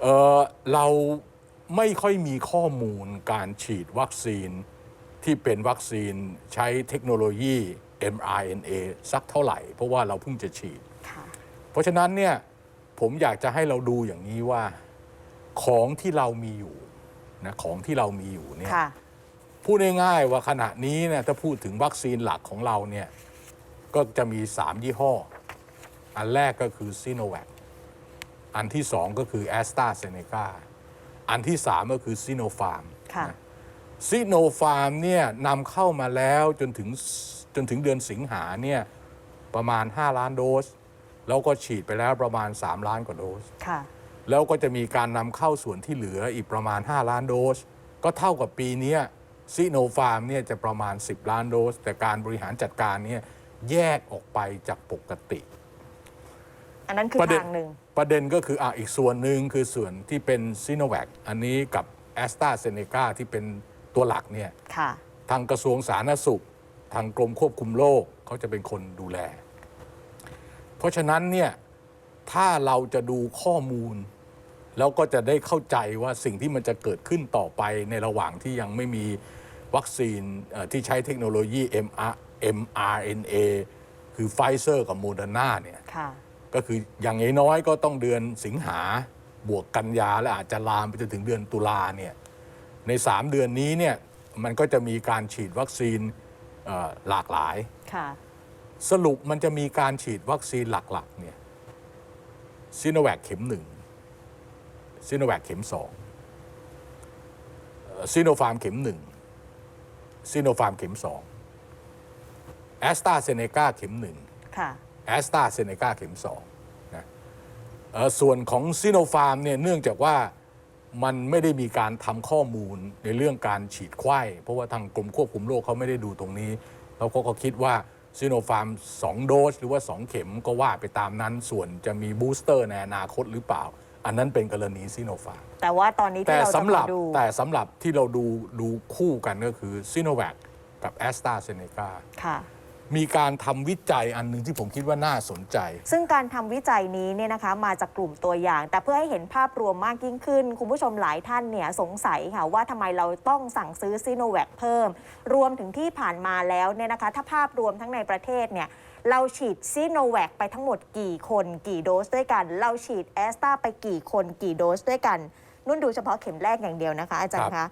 เออเราไม่ค่อยมีข้อมูลการฉีดวัคซีนที่เป็นวัคซีนใช้เทคโนโลยี mRNA สักเท่าไหร่ เพราะว่าเราเพิ่งจะฉีดค่ะเพราะฉะนั้นเนี่ยผมอยากจะให้เราดูอย่างนี้ว่าของที่เรามีอยู่นะของที่เรามีอยู่เนี่ยค่ะพูดง่ายๆว่าขณะนี้เนี่ยถ้าพูดถึงวัคซีนหลักของเราเนี่ยก็จะมี 3 ยี่ห้อ อันแรกก็คือซีโนแวค อันที่2ก็คือแอสตราเซเนกาอันที่3ก็คือซีโนฟาร์มค่ะซีโนฟาร์มเนี่ยนำเข้ามาแล้วจนถึงจนถึงเดือนสิงหาเนี่ยประมาณ 5 ล้านโดส แล้วก็ฉีดไปแล้วประมาณ 3 ล้านกว่าโดสค่ะแล้วก็จะมีการนำเข้าส่วนที่เหลืออีกประมาณ 5 ล้านโดส ก็เท่ากับปีเนี้ซีโนฟาร์มเนี่ยจะประมาณ 10 ล้านโดส แต่การบริหารจัดการเนี่ยแยกออกไปจากปกติ อันนั้นคือประเด็นทางหนึ่ง ประเด็นก็คืออะอีกส่วนหนึ่งคือส่วนที่เป็นซีโนแวคอันนี้กับแอสตราเซเนกาที่เป็นตัวหลักเนี่ยค่ะ ทางกระทรวงสาธารณสุข ทางกรมควบคุมโรคเขาจะเป็นคนดูแล เพราะฉะนั้นเนี่ยถ้าเราจะดูข้อมูล แล้วก็จะได้เข้าใจว่าสิ่งที่มันจะเกิดขึ้นต่อไปในระหว่างที่ยังไม่มีวัคซีนเอ่อที่ใช้เทคโนโลยี MR mRNA คือไฟเซอร์กับโมเดอร์นาเนี่ย ค่ะ ก็คืออย่างน้อยๆก็ต้องเดือนสิงหาบวกกันยาและอาจจะลามไปจนถึงเดือนตุลาเนี่ยใน 3 เดือนนี้เนี่ยมันก็จะมีการฉีดวัคซีนเอ่อหลากหลายค่ะสรุปมันจะมีการฉีดวัคซีนหลักๆเนี่ยซีโนแวคเข็มหนึ่งซีโนแวคเข็มสองซีโนฟาร์มเข็มหนึ่งซีโนฟาร์มเข็มสองแอสตราเซเนกาเข็มหนึ่งค่ะ แอสตราเซเนกาเข็มสองนะเอ่อส่วนของซีโนฟาร์มเนี่ยเนื่องจากว่ามันไม่ได้มีการทำข้อมูลในเรื่องการฉีดไข้เพราะว่าทางกรมควบคุมโรคเขาไม่ได้ดูตรงนี้ แล้วเขาก็คิดว่าซีโนฟาร์ม2 โดส หรือว่า 2 เข็มก็ว่าไปตามนั้นส่วนจะมีบูสเตอร์ในอนาคตหรือเปล่า อันนั้นเป็นกรณีซีโนฟาร์มแต่ว่าตอนนี้แต่ที่เราจะสำหรับมาดูแต่สำหรับที่เราดูดูคู่กันก็คือซีโนแวคกับแอสตราเซเนกาค่ะ มีการทำวิจัยอันหนึ่งที่ผมคิดว่าน่าสนใจ ซึ่งการทำวิจัยนี้เนี่ยนะคะมาจากกลุ่มตัวอย่าง แต่เพื่อให้เห็นภาพรวมมากยิ่งขึ้น คุณผู้ชมหลายท่านเนี่ยสงสัยค่ะว่าทำไมเราต้องสั่งซื้อซีโนแวคเพิ่ม รวมถึงที่ผ่านมาแล้วเนี่ยนะคะ ถ้าภาพรวมทั้งในประเทศเนี่ยเราฉีดซีโนแวคไปทั้งหมดกี่คนกี่โดสด้วยกัน เราฉีดแอสตราไปกี่คนกี่โดสด้วยกัน นุ่นดูเฉพาะเข็มแรกอย่างเดียวนะคะอาจารย์ครัคะบ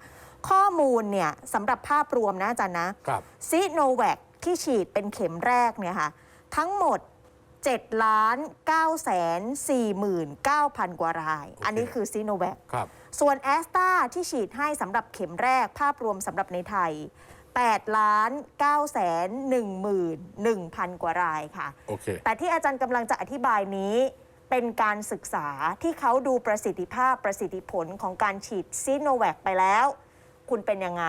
ข้อมูลเนี่ยสำหรับภาพรวมนะอาจารย์นะ ครับซีโนแวค ที่ฉีดเป็นเข็มแรกเนี่ยค่ะทั้งหมด7ล้าน9แสน49,000 กว่ารายโอเคอันนี้คือซีโนแวคครับส่วนแอสตราที่ฉีดให้สำหรับเข็มแรกภาพรวมสำหรับในไทย8ล้าน9แสน11,000 กว่ารายค่ะโอเคแต่ที่อาจารย์กำลังจะอธิบายนี้เป็นการศึกษาที่เขาดูประสิทธิภาพประสิทธิผลของการฉีดซีโนแวคไปแล้ว คุณเป็นยังไง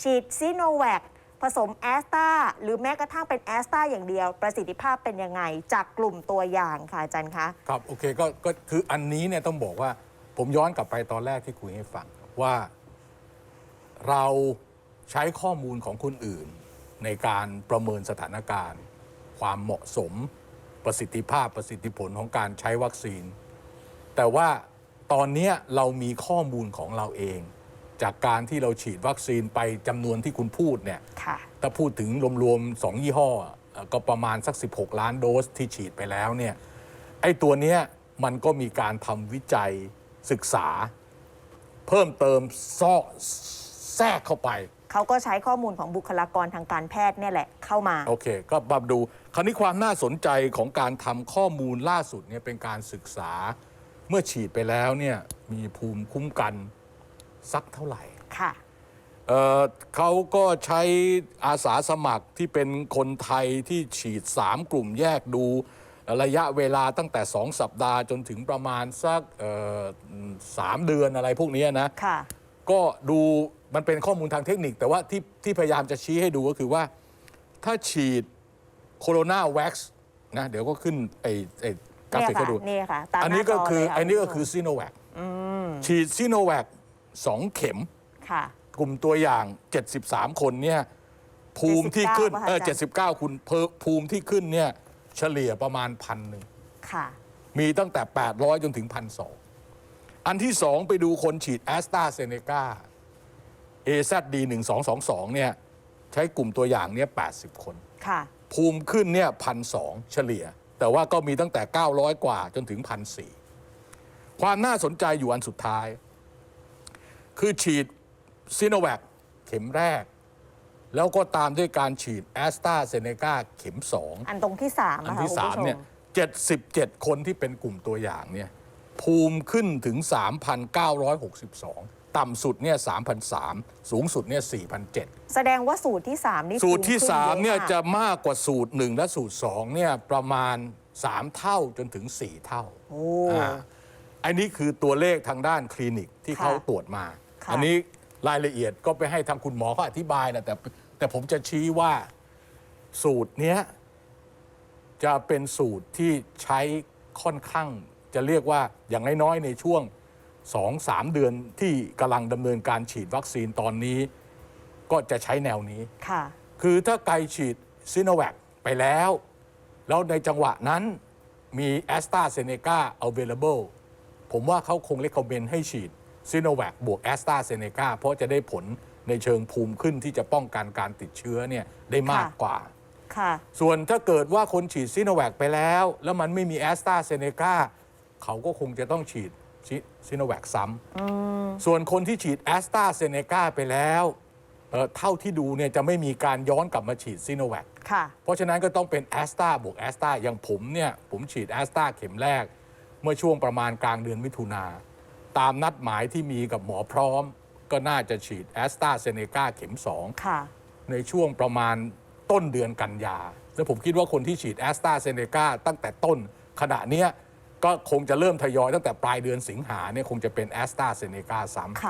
ฉีดซีโนแวค ผสมแอสตาหรือแม้กระทั่งเป็นแอสตาอย่างเดียว ประสิทธิภาพเป็นยังไง จากกลุ่มตัวอย่างค่ะอาจารย์คะครับโอเคก็ก็คืออันนี้เนี่ยต้องบอกว่าผมย้อนกลับไปตอนแรกที่คุยให้ฟังว่าเราใช้ข้อมูลของคนอื่น ในการประเมินสถานการณ์ ความเหมาะสม ประสิทธิภาพประสิทธิผลของการใช้วัคซีน แต่ว่าตอนนี้เรามีข้อมูลของเราเอง จากการที่เราฉีดวัคซีนไปจำนวนที่คุณพูดเนี่ยค่ะถ้าพูดถึงรวมๆสองยี่ห้อเอ่อก็ประมาณสัก 16 ล้านโดสที่ฉีดไปแล้วเนี่ยไอ้ตัวเนี้ยมันก็มีการทำวิจัยศึกษา เพิ่มเติมซ่อแทรกเข้าไป เขาก็ใช้ข้อมูลของบุคลากรทางการแพทย์เนี่ยแหละเข้ามา โอเค ก็มาดู คราวนี้ความน่าสนใจของการทำข้อมูลล่าสุดเนี่ยเป็นการศึกษา เมื่อฉีดไปแล้วเนี่ยมีภูมิคุ้มกัน สักเท่าไหร่ค่ะเอ่อเขาก็ใช้อาสาสมัครที่เป็นคนไทยที่ฉีด 3 กลุ่มแยกดู ระยะเวลาตั้งแต่ 2 สัปดาห์จนถึงประมาณสักเอ่อสามเดือนอะไรพวกเนี้ยนะค่ะก็ดูมันเป็นข้อมูลทางเทคนิค แต่ว่าที่ที่พยายามจะชี้ให้ดูก็คือว่า ถ้าฉีดโคโรนาแว็กซ์นะเดี๋ยวก็ขึ้นไอ้ไอ้กราเนี่ยฟิกค่ะให้ดูนี่ค่ะตามอันนี้หาก็จคือเลยะอันนี้ก็ณคือผู้ชซีโนแวคฉีดซีโนแวค สองเข็มมค่ะ กลุ่มตัวอย่าง 73 คนเนี่ยภูมิที่ขึ้น79เออป่ะคะอาจารย์79 คุณเพอภูมิที่ขึ้นเนี่ยเฉลี่ยประมาณพันหนึ่งค่ะมีตั้งแต่ 800 จนถึงพันสองอันที่สองไปดูคนฉีดแอสตราเซเนกา AZD 1 2 2 2เนี่ยใช้กลุ่มตัวอย่างเนี่ย80 คนค่ะภูมิขึ้นเนี่ยพันสเฉลี่ย แต่ว่าก็มีตั้งแต่ 900 กว่าจนถึงพันสความน่าสนใจอยู่อันสุดท้าย คือฉีดซิโนแวคเข็มแรก แล้วก็ตามด้วยการฉีดแอสตราเซเนกาเข็มสองอันตรงที่สามอันอะค่ะที่คุณสามผู้ชมเนี่ย77คนที่เป็นกลุ่มตัวอย่างเนี่ยภูมิขึ้นถึง 3,962 ต่ำสุดเนี่ย3,003สูงสุดเนี่ย4,007แสดงว่าสูตรที่สามนี่สูตรที่ภูขึ้3เนี่ยอค่จะมากกว่าสูตร 1 และสูตร2เนี่ยประมาณ 3 เท่าจนถึง 4 เท่า โอ้อ่าอันนี้คือตัวเลขทางด้านคลินิกที่ค่ะเขาตรวจมา ค่ะ อันนี้รายละเอียดก็ไปให้ทางคุณหมอเขาอธิบายนะแต่แต่ผมจะชี้ว่าสูตรเนี้ยจะเป็นสูตรที่ใช้ค่อนข้าง จะเรียกว่าอย่างน้อยๆในช่วง 2-3 เดือนที่กำลังดำเนินการฉีดวัคซีนตอนนี้ ก็จะใช้แนวนี้ ค่ะ คือถ้าไกลฉีดซิโนแวคไปแล้ว แล้วในจังหวะนั้นมีแอสตราเซเนกา available ผมว่าเขาคงเล c ก m เ n นให้ฉีด ซิโนแวคบวกแอสตราเซเนกาเพราะจะได้ผลในเชิงภูมิขึ้นที่จะป้องกันการติดเชื้อเนี่ยได้มากค่ะกว่าค่ะส่วนถ้าเกิดว่าคนฉีดซิโนแวคไปแล้ว แล้วมันไม่มีแอสตราเซเนกาเขาก็คงจะต้องฉีดซิโนแวคซ้ำส่วนคนที่ฉีดแอสตราเซเนกาไปแล้วเอ่อเท่าที่ดูเนี่ยจะไม่มีการย้อนกลับมาฉีดซิโนแวคค่ะเพราะฉะนั้นก็ต้องเป็นแอสตราบวกแอสตราอย่างผมเนี่ยผมฉีดแอสตราเข็มแรก เมื่อช่วงประมาณกลางเดือนมิถุนา ตามนัดหมายที่มีกับหมอพร้อม ก็น่าจะฉีดแอสตราเซเนกาเข็ม2ค่ะในช่วงประมาณต้นเดือนกันยา แล้วผมคิดว่าคนที่ฉีดแอสตราเซเนกาตั้งแต่ต้นขณะเนี้ยก็คงจะเริ่มทยอยตั้งแต่ปลายเดือนสิงหาเนี่ยคงจะเป็นแอสตราเซเนกาซ้ำ